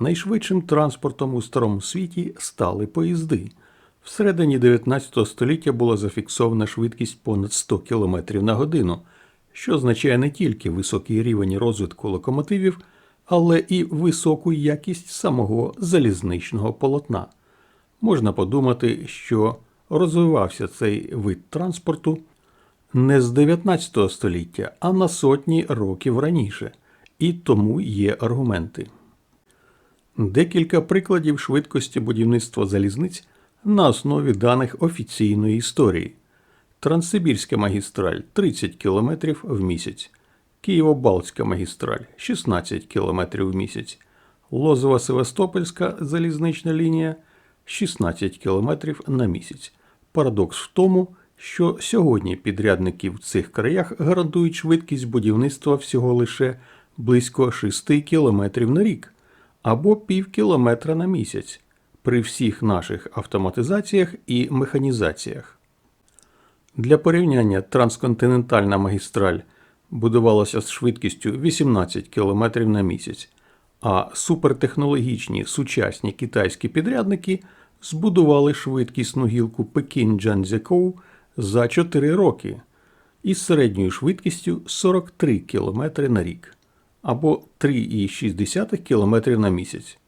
найшвидшим транспортом у старому світі стали поїзди. Всередині 19 століття була зафіксована швидкість понад 100 км на годину, що означає не тільки високий рівень розвитку локомотивів, але і високу якість самого залізничного полотна. Можна подумати, що розвивався цей вид транспорту не з 19 століття, а на сотні років раніше, і тому є аргументи. Декілька прикладів швидкості будівництва залізниць на основі даних офіційної історії. Транссибірська магістраль 30 км в місяць, Києво-Балтська магістраль 16 км в місяць, Лозово-Севастопольська залізнична лінія 16 км на місяць. Парадокс в тому, що сьогодні підрядники в цих краях гарантують швидкість будівництва всього лише близько 6 км на рік або пів кілометра на місяць при всіх наших автоматизаціях і механізаціях. Для порівняння трансконтинентальна магістраль будувалася з швидкістю 18 км на місяць, а супертехнологічні сучасні китайські підрядники збудували швидкісну гілку Пекін-Джанцзякоу за 4 роки із середньою швидкістю 43 км на рік або 3,6 км на місяць.